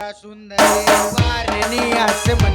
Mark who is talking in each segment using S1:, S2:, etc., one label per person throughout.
S1: સુંદર વારની આસમન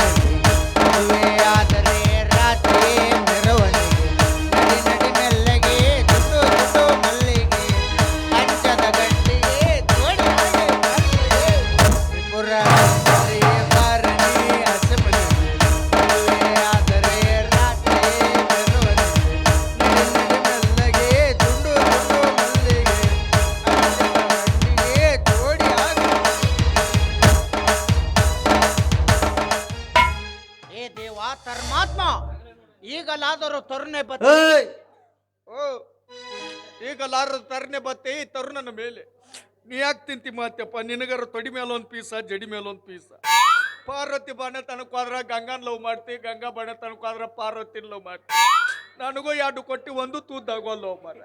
S1: ಈಗಲಾದರೂ ತರುಣೆ ಬತ್ತಿ.
S2: ಓ ಈಗಲಾರ ಲಾರ ಬತ್ತಿ ಈ ತರುಣನ ಮೇಲೆ. ನೀ ಯಾಕೆ ತಿಂತಿ ಮಾತ್ಯಪ್ಪ? ನಿನಗರ ತೊಡಿ ಮೇಲೆ ಒಂದು ಪೀಸ ಜಡಿ ಮೇಲೆ ಒಂದು ಪೀಸ. ಪಾರ್ವತಿ ಬಾಣ ತನಕ ಗಂಗಾನ್ ಲವ್ ಮಾಡ್ತಿ ಗಂಗಾ ಬಾಣ ತನಕ ಪಾರ್ವತಿನ ಲವ್ ಮಾಡ್ತಿ. ನನಗೂ ಎರಡು ಕೊಟ್ಟು ಒಂದು ತೂದ್ದಾಗೋ ಲವ್ ಮಾರ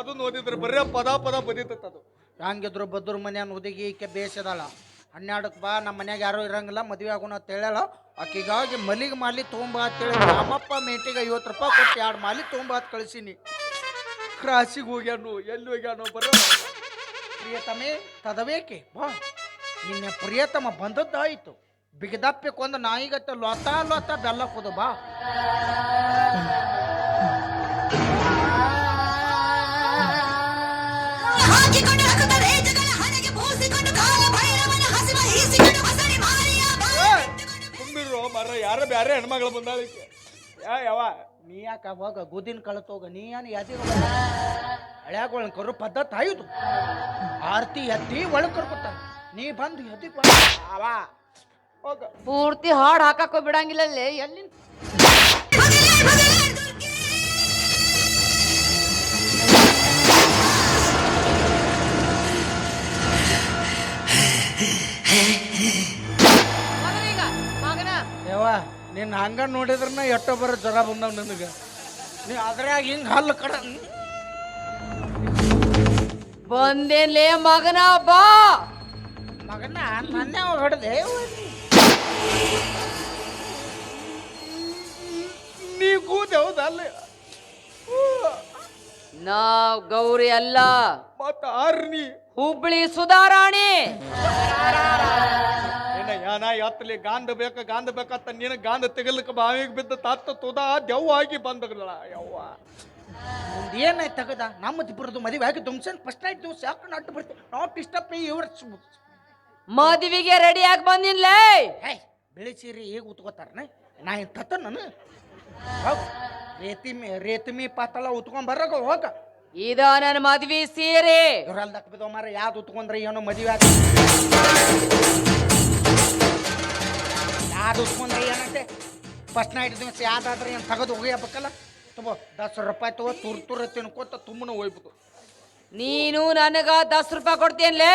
S2: ಅದು ಓದಿದ್ರೆ ಬರೀ ಪದ ಪದ ಬದಿತತ್ ಅದು.
S1: ಹಂಗಿದ್ರು ಬದ್ರ ಮನೆಯನ್ನು ಹುಡುಗಿ ಈಕೆ ಬೇಸದಳ ಹನ್ನೆರಡಕ್ಕೆ ಬಾ ನಮ್ಮ ಮನ್ಯಾಗ ಯಾರೂ ಇರಂಗಿಲ್ಲ ಮದುವೆ ಆಗೋಣ ಅಂತ ಹೇಳಲ್ಲ. ಆಕಿಗಾಗಿ ಮಲಿಗೆ ಮಾಲಿ ತೊಗೊಂಬ ಅಂತೇಳಿ ನಮ್ಮಪ್ಪ ಮೇಟಿಗೆ ಐವತ್ತು ರೂಪಾಯಿ ಕೊಟ್ಟು ಎರಡು ಮಾಲಿ ತೊಗೊಂಬ ಅಂತ ಕಳಿಸೀನಿ.
S2: ಕ್ರಾಸಿಗೆ ಹೋಗ್ಯಾನು, ಎಲ್ಲಿ ಹೋಗ್ಯಾನು ಬರೋ
S1: ಪ್ರಿಯತಮೆ, ತದವೇಕೆ? ಬಾ. ನಿನ್ನ ಪ್ರಿಯತಮ ಬಂದದ್ದಾಯಿತು. ಬಿಗದಪ್ಪೆ ಕೊಂದು ನಾಯಿಗತ್ತೆ ಲೋತಾ ಲೋತಾ ಬೆಲ್ಲ ಕುದು ಬಾ.
S2: ಮರ ಯಾರ ಬ್ಯಾರೆ ಹೆಣ್ಮಗಳು ಬಂದಾಳಿಕೆ ಯಾ ಯಾವ
S1: ನೀ ಯಾಕ ಅವಾಗ ಗುದಿನ ಕಳತೋಗ ನೀ ಏನು ಯಾದಿ ಹಳ್ಯಾಗಳ ಕರು ಪದ್ಧತಿ ಆಯ್ತು ಆರ್ತಿ ಎತ್ತಿ ಒಳಗೆ ಕರ್ಕೊತಾರ ನೀ ಬಂದು ಎದಿ ಅವ ಹೋಗ.
S3: ಪೂರ್ತಿ ಹಾಡ್ ಹಾಕಕ್ಕೋ ಬಿಡಂಗಿಲ್ಲ ಎಲ್ಲಿ
S1: ನಿನ್ನ ಹಂಗ ನೋಡಿದ್ರನ ಎಷ್ಟೋ ಬರೋ ಜ್ವರ ಬಂದವ್ ನನಗೆ. ನೀ ಅದ್ರಾಗ ಹಿಂಗೆ ಹಲ್ಲು ಕಡ
S3: ಬಂದೇನ್ಲೇ ಮಗನ ಬಾ.
S1: ಮಗನ ನನ್ನೇ ಹೊಡೆದೆ.
S2: ನೀ. ಕೂದೆ ಹೌದಲ್ಲ
S3: ನಾವ್ ಗೌರಿ ಅಲ್ಲ.
S2: ಮತ್ತ ಆರ್ನಿ.
S3: ಹುಬ್ಳಿ ಸುಧಾರಾಣಿ.
S2: ಏನ ಯಾನ ಎತ್ತಲಿ ಗಾಂಧ ಬೇಕ ಗಾಂಧ ಬೇಕತ್ತ ನೀನು ಗಾಂಧ ತೆಗಲಿಕ್ಕೆ ಬಾವಿಗೆ ಬಿದ್ದ ತತ್ತ ತುದ ದೆವ್ವ ಆಗಿ ಬಂದಗಳ ಯವ್ವ.
S1: ಮುಂದೆ ಏನಾಯ್ತು ತಗದ? ನಮ್ಮದು ಇಬ್ಬರದು ಮದುವೆ ಆಗಿ ದುಮ್ಸನ್ ಫಸ್ಟ್ ನೈಟ್ ದಿವಸ ಯಾಕೆ ನಾಟ್ ಬರ್ತೀವಿ ನಾಟ್ ಇಷ್ಟಪ್ಪ ಇವ್ರ
S3: ಮದುವೆಗೆ ರೆಡಿ ಆಗಿ ಬಂದಿನ್ಲೇ?
S1: ಹೇ ಬಿಳಿ ಸೀರೆ ಈಗ ಉತ್ಕೋತಾರನ ನಾ? ಏನು ತತ್ತ ನಾನು? ಹೋಗ್ ರೇತಿಮಿ ರೇತಿಮಿ ಪಾತಳ ಉತ್ಕೊಂಡ್ ಬರಾಗ ಹೋಗ.
S3: ಇದ ನನ್ನ ಮದ್ವಿ ಸೀರೆ.
S1: ಇವ್ರಲ್ಲಿ ಬಿದ್ದೋ ಮಾರ ಯಾವ್ದು ಉತ್ಕೊಂಡ್ರೆ ಏನೋ ಮದುವೆ ಆಗ ಯಾವ್ದು ಉತ್ಕೊಂಡ್ರೆ ಏನಂತೆ? ಫಸ್ಟ್ ನೈಟ್ ದಿವಸ ಯಾವ್ದಾದ್ರೆ ಏನು ತೆಗೆದು ಹೋಗ್ಯಬೇಕಲ್ಲ ತುಂಬ ದಸ್ ರೂಪಾಯಿ ತಗೋ ತುರ್ ತುರ್ ತಿನ್ಕೋತ
S2: ತುಮ್ಮನ ಹೋಯ್ಬಿಟ್ಟು
S3: ನೀನು ನನಗ ದಸ್ ರೂಪಾಯಿ ಕೊಡ್ತೀನಲೇ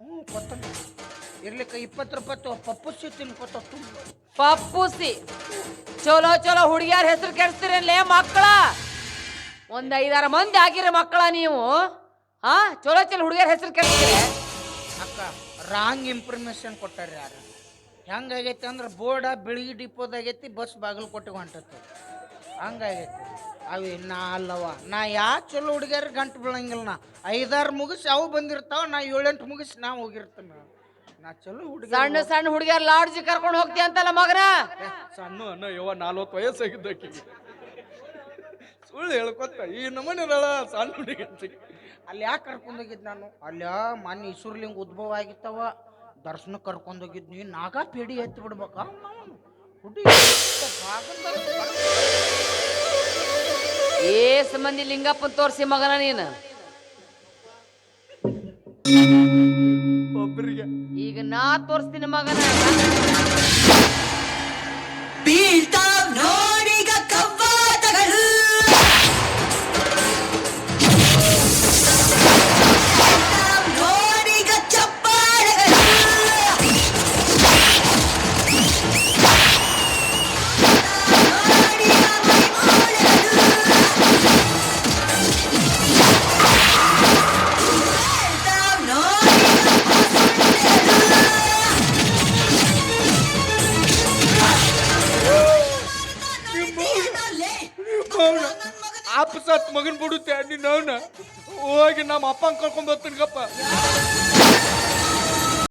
S1: ಹ್ಞೂ ಕೊತ್ತ ಇರ್ಲಿಕ್ಕೆ ಇಪ್ಪತ್ತು ರೂಪಾಯಿ ತಗೋ ಪಪ್ಪುಸಿ ತಿನ್ಕೋತ ತುಂಬ
S3: ಪಪ್ಪುಸಿ ಚಲೋ ಚಲೋ ಹುಡುಗಿಯರ ಹೆಸರು ಕೆಡಿಸ್ತೀರಲ್ಲೇ ಮಕ್ಕಳ? ಒಂದ್ ಐದಾರು ಮಂದಿ ಆಗಿರ ಮಕ್ಕಳ ನೀವು ಹಾ ಚಲೋ ಚಲೋ ಹುಡುಗಿಯರ ಹೆಸರು ಕೇಳ್ತೀರಿ
S1: ಅಕ್ಕ ರಾಂಗ್ ಇನ್ಫಾರ್ಮೇಶನ್ ಕೊಟ್ಟಾರ ಯಾರು? ಹೆಂಗಾಗೈತಿ ಅಂದ್ರೆ ಬೋರ್ಡ ಬೆಳಗ್ಗೆ ಡಿಪೋದಾಗೈತಿ ಬಸ್ ಬಾಗಿಲು ಬಾಗಲಕೋಟೆಗೆ ಹೊಂಟೈತಿ. ಹಂಗಾಗೈತಿ ಅವಿ ನಾ ಅಲ್ಲವ. ನಾ ಯಾ ಚಲೋ ಹುಡುಗಿಯರ್ ಗಂಟು ಬೀಳಂಗಿಲ್ಲ ನಾ. ಐದಾರು ಮುಗಿಸಿ ಅವು ಬಂದಿರ್ತಾವ ನಾ ಏಳೆಂಟು ಮುಗಿಸಿ ನಾ ಹೋಗಿರ್ತೇನೆ. ನಾ ಚಲೋ ಹುಡುಗ
S3: ಸಣ್ಣ ಸಣ್ಣ ಹುಡುಗಿಯರ್ ಲಾಡ್ಜಿ ಕರ್ಕೊಂಡು ಹೋಗ್ತೀಯ ಅಂತಲ್ಲ ಮಗನ
S2: ಸಣ್ಣ ಅನ್ನ ಯವ್ವ ನಲ್ವತ್ತು ವಯಸ್ಸಾಗಿದ್ದಕ್ಕೆ ಸುಳ್ಳು ಹೇಳ್ಕೊತ ಈ ನಮನೆ ಸಣ್ಣ ಹುಡುಗಿ ಅಂತ.
S1: ಅಲ್ಲಿ ಯಾಕೆ ಕರ್ಕೊಂಡೋಗಿದ್ ನಾನು. ಅಲ್ಲ ಮಾನ್ಯ ಇಸುರ್ಲಿಂಗ ಉದ್ಭವ ಆಗಿತ್ತವ ದರ್ಶನ ಕರ್ಕೊಂಡೋಗಿದ್ನಿ ನಾಗ ಪೇಡಿ ಎತ್ತಿ ಬಿಡ್ಬೇಕ? ಹುಡುಗಿ
S3: ಏಸ್ ಮಂದಿ ಲಿಂಗಪ್ಪನ್ ತೋರ್ಸಿ ಮಗನ ನೀನು.
S2: ಒಬ್ರಿಗೆ.
S3: ಈಗ ನಾ ತೋರಿಸ್ತೀನಿ ಮಗನ.
S4: ಬೀಳ್ತಾವ್
S2: ಆಪಸತ್ ಮಗನ್ ಬಿಡುತ್ತೆ ನಿನ್ನ ಹೋಗಿ ನಮ್ಮ ಅಪ್ಪನ ಕರ್ಕೊಂಡ್ ಬರ್ತೀನಿ